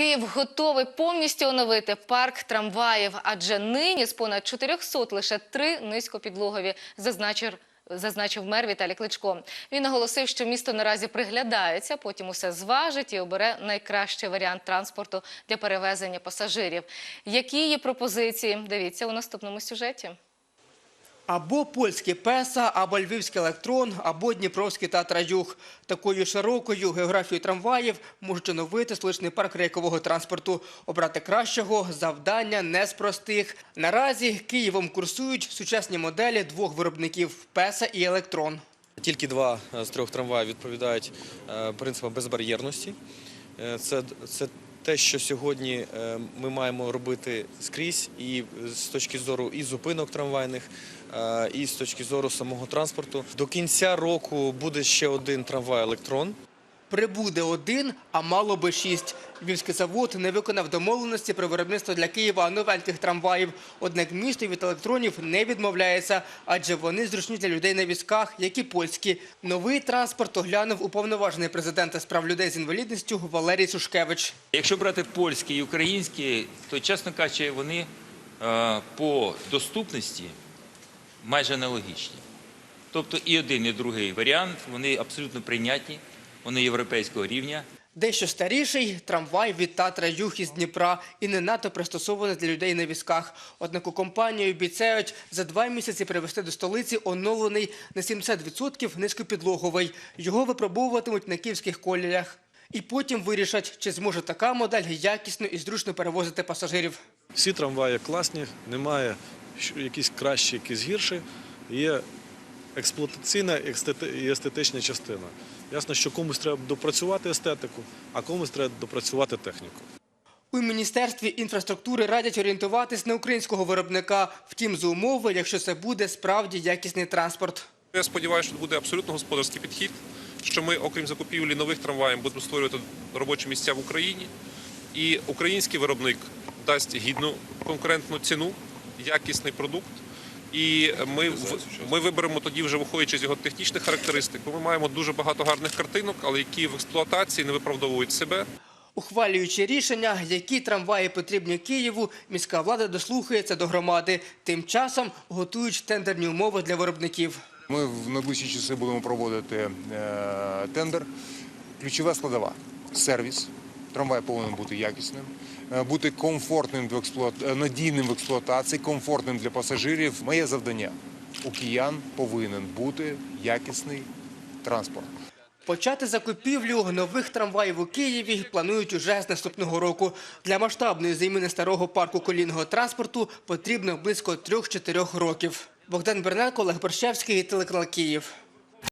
Київ готовий повністю оновити парк трамваїв, адже нині з понад 400 лише три низькопідлогові, зазначив, зазначив мер Віталій Кличко. Він наголосив, що місто наразі приглядається, потім усе зважить і обере найкращий варіант транспорту для перевезення пасажирів. Які є пропозиції? Дивіться у наступному сюжеті. Або польський песа, або львівський електрон, або дніпровський татра-юг. Такою широкою географією трамваїв можуть оновити столичний парк рейкового транспорту. Обрати кращого завдання не з простих. Наразі Києвом курсують сучасні моделі двох виробників песа і електрон. Тільки два е, з трьох трамваїв відповідають е, принципам безбар'єрності. Е, Це, це те, що сьогодні е, ми маємо робити скрізь, і з точки зору і зупинок трамвайних, е, і з точки зору самого транспорту. До кінця року буде ще один трамвай електрон. Прибуде один, а мало би шість. Львівський завод не виконав домовленості про виробництво для Києва новеньких трамваїв. Однак місто від електронів не відмовляється, адже вони зручні для людей на візках, як і польські. Новий транспорт оглянув уповноважений президента з прав людей з інвалідністю Валерій Сушкевич. Якщо брати польські і українські, то, чесно кажучи, вони е, по доступності майже аналогічні. Тобто і один, і другий варіант, вони абсолютно прийнятні, вони європейського рівня. Дещо старіший трамвай від Татра Юг із Дніпра і не надто пристосований для людей на візках. Однак у компанії обіцяють за два місяці привезти до столиці оновлений на 70% низькопідлоговий. Його випробовуватимуть на київських коліях. І потім вирішать, чи зможе така модель якісно і зручно перевозити пасажирів. Всі трамваї класні, немає якісь кращі, якісь гірші. Є експлуатаційна і естетична частина. Ясно, що комусь треба допрацювати естетику, а комусь треба допрацювати техніку. У міністерстві інфраструктури радять орієнтуватись на українського виробника. Втім, за умови, якщо це буде справді якісний транспорт. Я сподіваюся, що буде абсолютно господарський підхід, що ми, окрім закупівлі нових трамваїв, будемо створювати робочі місця в Україні. І український виробник дасть гідну конкурентну ціну, якісний продукт. І ми, ми виберемо тоді, вже виходячи з його технічних характеристик, бо ми маємо дуже багато гарних картинок, але які в експлуатації не виправдовують себе. Ухвалюючи рішення, які трамваї потрібні Києву, міська влада дослухається до громади. Тим часом готують тендерні умови для виробників. Ми в найближчі часи будемо проводити е, тендер. Ключова складова сервіс. Трамвай повинен бути якісним, е, бути комфортним в експлуат... е, надійним в експлуатації, комфортним для пасажирів. Моє завдання у киян повинен бути якісний транспорт. Почати закупівлю нових трамваїв у Києві планують уже з наступного року. Для масштабної заміни старого парку колійного транспорту потрібно близько 3-4 років. Богдан Берненко, Олег Борщевський, телеканал Київ.